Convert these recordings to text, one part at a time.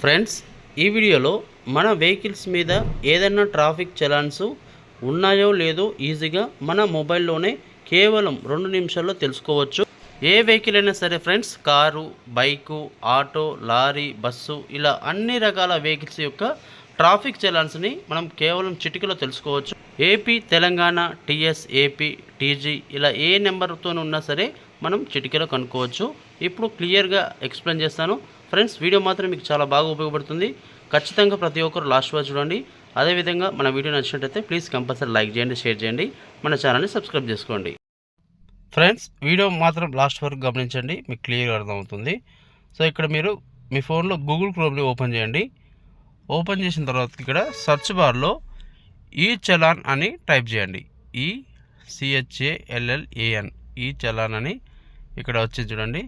Friends ఈ వీడియోలో మన వెహికల్స్ మీద ఏదైనా ట్రాఫిక్ చలాన్స్ ఉన్నాయో లేదో ఈజీగా మన మొబైల్లోనే కేవలం రెండు నిమిషాల్లో తెలుసుకోవచ్చు. ఏ వెహికల్ అయినా సరే friends car bike auto lorry bus ఇలా అన్ని రకాల వెహికల్స్ యొక్క ట్రాఫిక్ చలాన్స్ని మనం కేవలం చిటికలో తెలుసుకోవచ్చు. AP Telangana TS AP TG ఇలా ఏ నెంబర్తో ఉన్నా సరే మనం చిటికలో కనుక్కోవచ్చు. ఇప్పుడు క్లియర్గా ఎక్స్ప్లెయిన్ చేస్తాను. ఫ్రెండ్స్ వీడియో మాత్రం మీకు చాలా బాగా ఉపయోగపడుతుంది. ఖచ్చితంగా ప్రతి ఒక్కరు లాస్ట్ వరకు చూడండి. అదేవిధంగా మన వీడియో నచ్చినట్టయితే ప్లీజ్ కంపల్సరీ లైక్ చేయండి షేర్ చేయండి. మన ఛానల్ని సబ్స్క్రైబ్ చేసుకోండి. ఫ్రెండ్స్ వీడియో మాత్రం లాస్ట్ వరకు గమనించండి. మీకు క్లియర్గా అర్థమవుతుంది. సో ఇక్కడ మీరు మీ ఫోన్లో గూగుల్ క్రోమ్ని ఓపెన్ చేయండి. ఓపెన్ చేసిన తర్వాత ఇక్కడ సెర్చ్ బార్లో ఈ చలాన్ అని టైప్ చేయండి. ఈ సిహెచ్ఏఎల్ఎల్ఏఎన్ ఈ చలాన్ అని ఇక్కడ వచ్చి చూడండి.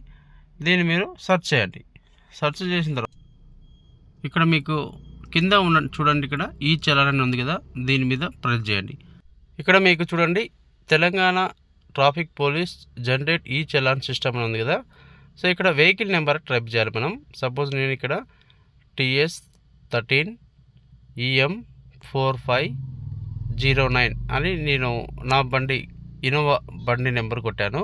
దీన్ని మీరు సెర్చ్ చేయండి. సెర్చ్ చేసిన తర్వాత ఇక్కడ మీకు కింద ఉన్న చూడండి ఇక్కడ ఈ చలాన్ అని ఉంది కదా దీని మీద ప్రెస్ చేయండి. ఇక్కడ మీకు చూడండి తెలంగాణ ట్రాఫిక్ పోలీస్ జనరేట్ ఈ చలాన్ సిస్టమ్ అని ఉంది కదా. సో ఇక్కడ వెహికల్ నెంబర్ టైప్ చేయాలి మనం. సపోజ్ నేను ఇక్కడ TS thirteen EM four five zero nine అని నేను నా బండి ఇనోవా బండి నెంబర్ కొట్టాను.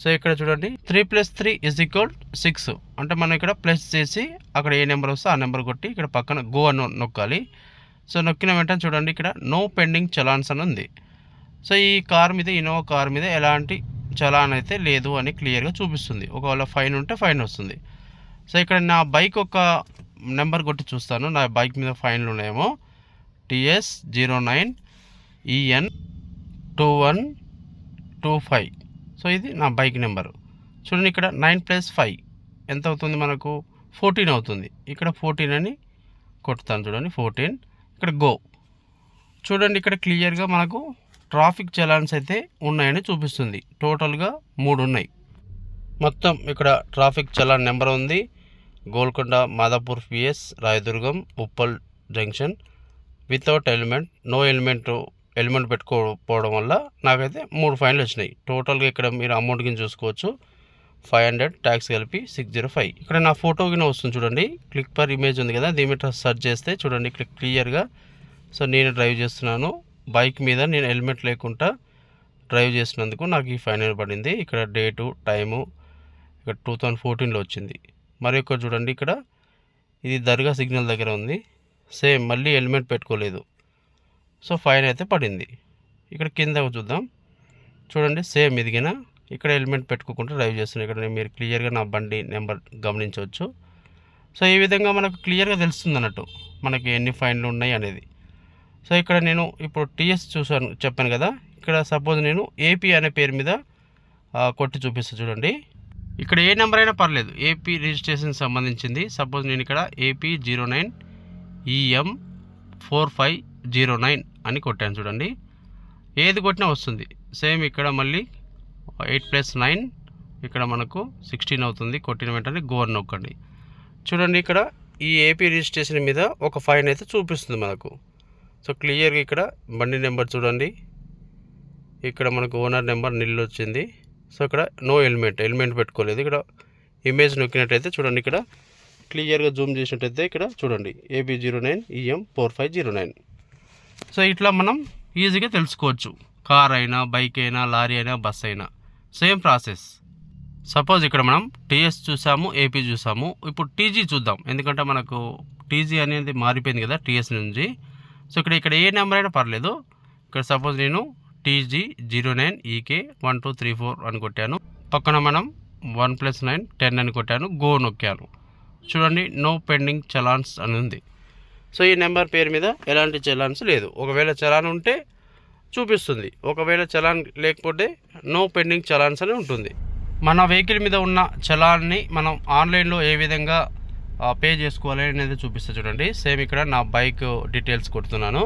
సో ఇక్కడ చూడండి three plus three is equal six అంటే మనం ఇక్కడ ప్లస్ చేసి అక్కడ ఏ నెంబర్ వస్తే ఆ నెంబర్ కొట్టి ఇక్కడ పక్కన గో అని నొక్కాలి. సో నొక్కిన వెంటనే చూడండి ఇక్కడ నో పెండింగ్ చలాన్స్ అని ఉంది. సో ఈ కార్ మీద ఇనోవా కార్ మీద ఎలాంటి చలాన్ అయితే లేదు అని క్లియర్గా చూపిస్తుంది. ఒకవేళ ఫైన్ ఉంటే ఫైన్ వస్తుంది. సో ఇక్కడ నా బైక్ ఒక నెంబర్ కొట్టి చూస్తాను. నా బైక్ మీద ఫైన్లు ఉన్నాయేమో. TS zero nine EN two one two five so ఇది నా బైక్ నెంబరు. చూడండి ఇక్కడ నైన్ ప్లస్ ఫైవ్. ఎంత అవుతుంది మనకు? ఫోర్టీన్ అవుతుంది. ఇక్కడ ఫోర్టీన్ అని కొట్టుతాను చూడండి. ఫోర్టీన్. ఇక్కడ గో. చూడండి ఇక్కడ క్లియర్గా మనకు ట్రాఫిక్ చలాన్స్ అయితే ఉన్నాయని చూపిస్తుంది. టోటల్గా మూడు ఉన్నాయి. మొత్తం ఇక్కడ ట్రాఫిక్ చలాన్ నెంబర్ ఉంది. Golconda Madhapur PS Rayadurgam Uppal junction. Without element no element element పెట్టుకోకపోవడం వల్ల నాకైతే మూడు ఫైన్లు వచ్చినాయి. టోటల్గా ఇక్కడ మీరు అమౌంట్ కింద చూసుకోవచ్చు. ఫైవ్ హండ్రెడ్ ట్యాక్స్ కలిపి సిక్స్ జీరో ఫైవ్. ఇక్కడ నా ఫోటో కింద వస్తుంది చూడండి. క్లిక్ పర్ ఇమేజ్ ఉంది కదా దీని మీద సెర్చ్ చేస్తే చూడండి ఇక్కడ క్లియర్గా. సో నేను డ్రైవ్ చేస్తున్నాను. బైక్ మీద నేను హెల్మెట్ లేకుండా డ్రైవ్ చేసినందుకు నాకు ఈ ఫైన్ పడింది. ఇక్కడ డేటు టైము ఇక్కడ టూ థౌజండ్ ఫోర్టీన్లో వచ్చింది. మరి ఒక చూడండి ఇక్కడ. ఇది దర్గా సిగ్నల్ దగ్గర ఉంది. సేమ్ మళ్ళీ హెల్మెట్ పెట్టుకోలేదు. సో ఫైన్ అయితే పడింది. ఇక్కడ కింద చూద్దాం. చూడండి సేమ్ ఇదిగిన? ఇక్కడ హెల్మెట్ పెట్టుకోకుండా డ్రైవ్ చేస్తున్నాను ఇక్కడ నేను మీరు క్లియర్గా నా బండి నెంబర్ గమనించవచ్చు. సో ఈ విధంగా మనకు క్లియర్గా తెలుస్తుంది అన్నట్టు మనకి ఎన్ని ఫైన్లు ఉన్నాయి అనేది. సో ఇక్కడ నేను ఇప్పుడు టీఎస్ చూసాను చెప్పాను కదా. ఇక్కడ సపోజ్ నేను ఏపీ అనే పేరు మీద కొట్టి చూపిస్తాను చూడండి. ఇక్కడ ఏ నెంబర్ అయినా పర్లేదు. ఏపీ రిజిస్ట్రేషన్ సంబంధించింది. సపోజ్ నేను ఇక్కడ AP zero nine EM four five zero nine అని కొట్టాను చూడండి. ఏది కొట్టినా వస్తుంది. సేమ్ ఇక్కడ మళ్ళీ ఎయిట్ ప్లస్ నైన్ ఇక్కడ మనకు సిక్స్టీన్ అవుతుంది. కొట్టిన వెంటనే గోర్ నొక్కండి. చూడండి ఇక్కడ ఈ ఏపీ రిజిస్ట్రేషన్ మీద ఒక ఫైన్ అయితే చూపిస్తుంది మనకు. సో క్లియర్గా ఇక్కడ బండి నెంబర్ చూడండి. ఇక్కడ మనకు ఓనర్ నెంబర్ నిల్లు వచ్చింది. సో ఇక్కడ నో హెల్మెట్ హెల్మెట్ పెట్టుకోలేదు. ఇక్కడ ఇమేజ్ నొక్కినట్టయితే చూడండి ఇక్కడ క్లియర్గా జూమ్ చేసినట్టయితే ఇక్కడ చూడండి. AP zero nine EM four five zero nine. So ఇట్లా మనం ఈజీగా తెలుసుకోవచ్చు. కార్ అయినా బైక్ అయినా లారీ అయినా బస్ అయినా సేమ్ ప్రాసెస్. సపోజ్ ఇక్కడ మనం టీఎస్ చూసాము ఏపీ చూసాము. ఇప్పుడు టీజీ చూద్దాం. ఎందుకంటే మనకు టీజీ అనేది మారిపోయింది కదా టీఎస్ నుంచి. సో ఇక్కడ ఇక్కడ ఏ నెంబర్ అయినా పర్లేదు. ఇక్కడ సపోజ్ నేను TG zero nine EK one two three four అని కొట్టాను. పక్కన మనం వన్ ప్లస్ నైన్ టెన్ అని కొట్టాను. గో నొక్కాను. చూడండి నో పెండింగ్ చలాన్స్ అని ఉంది. సో ఈ నెంబర్ పేరు మీద ఎలాంటి చలాన్స్ లేదు. ఒకవేళ చలాన్ ఉంటే చూపిస్తుంది. ఒకవేళ చలాన్ లేకపోతే నో పెండింగ్ చలాన్స్ అని ఉంటుంది. మన వెహికల్ మీద ఉన్న చలాన్ని మనం ఆన్లైన్లో ఏ విధంగా పే చేసుకోవాలి అనేది చూపిస్తే చూడండి. సేమ్ ఇక్కడ నా bike details కొడుతున్నాను.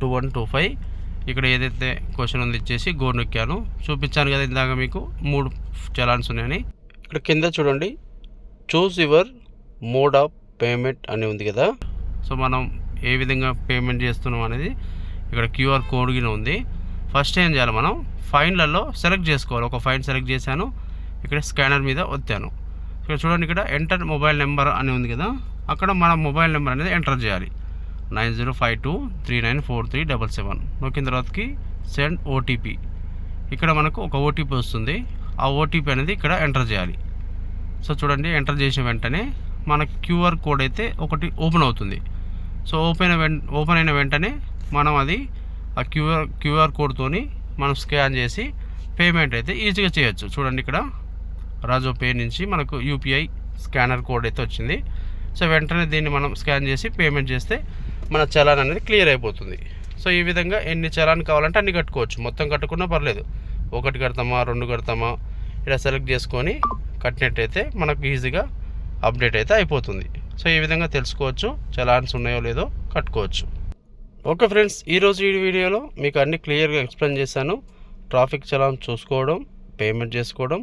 Two one two five. ఇక్కడ ఏదైతే క్వశ్చన్ ఉంది ఇచ్చేసి గో నొక్కాను. చూపించాను కదా ఇందాక మీకు మూడు చలాన్స్ ఉన్నాయని. ఇక్కడ కింద చూడండి. Choose your mode of payment అని ఉంది కదా. సో మనం ఏ విధంగా పేమెంట్ చేస్తున్నాం అనేది ఇక్కడ క్యూఆర్ కోడ్ గిన ఉంది. ఫస్ట్ ఏం చేయాలి మనం? ఫైన్లలో సెలెక్ట్ చేసుకోవాలి. ఒక ఫైన్ సెలెక్ట్ చేశాను. ఇక్కడ స్కానర్ మీద వచ్చాను ఇక్కడ చూడండి ఇక్కడ ఎంటర్ మొబైల్ నెంబర్ అని ఉంది కదా? అక్కడ మన మొబైల్ నెంబర్ అనేది ఎంటర్ చేయాలి. Nine zero five two three nine four three double seven. నొక్కిన తర్వాతకి సెండ్ ఓటీపీ. ఇక్కడ మనకు ఒక ఓటీపీ వస్తుంది. ఆ ఓటీపీ అనేది ఇక్కడ ఎంటర్ చేయాలి. సో చూడండి ఎంటర్ చేసిన వెంటనే మన క్యూఆర్ కోడ్ అయితే ఒకటి ఓపెన్ అవుతుంది. సో ఓపెన్ ఓపెన్ అయిన వెంటనే మనం అది ఆ క్యూఆర్ క్యూఆర్ కోడ్తోని మనం స్కాన్ చేసి పేమెంట్ అయితే ఈజీగా చేయొచ్చు. చూడండి ఇక్కడ రాజో పే నుంచి మనకు యూపీఐ స్కానర్ కోడ్ అయితే వచ్చింది. సో వెంటనే దీన్ని మనం స్కాన్ చేసి పేమెంట్ చేస్తే మన చలాన్ అనేది క్లియర్ అయిపోతుంది. సో ఈ విధంగా ఎన్ని చలాన్ కావాలంటే అన్ని కట్టుకోవచ్చు. మొత్తం కట్టుకున్నా పర్లేదు. ఒకటి కడతామా రెండు కడతామా ఇలా సెలెక్ట్ చేసుకొని కట్టినట్టయితే మనకు ఈజీగా అప్డేట్ అయితే అయిపోతుంది. సో ఈ విధంగా తెలుసుకోవచ్చు చలాన్స్ ఉన్నాయో లేదో కట్టుకోవచ్చు. ఓకే ఫ్రెండ్స్ ఈరోజు ఈ వీడియోలో మీకు అన్ని క్లియర్గా ఎక్స్ప్లెయిన్ చేశాను. ట్రాఫిక్ చలాన్ చూసుకోవడం పేమెంట్ చేసుకోవడం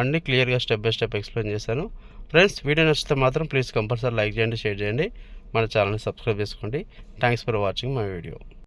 అన్నీ క్లియర్గా స్టెప్ బై స్టెప్ ఎక్స్ప్లెయిన్ చేశాను. ఫ్రెండ్స్ వీడియో నచ్చితే మాత్రం ప్లీజ్ కంపల్సరీ లైక్ చేయండి షేర్ చేయండి. మన ఛానల్ని సబ్స్క్రైబ్ చేసుకోండి. Thanks for watching my video.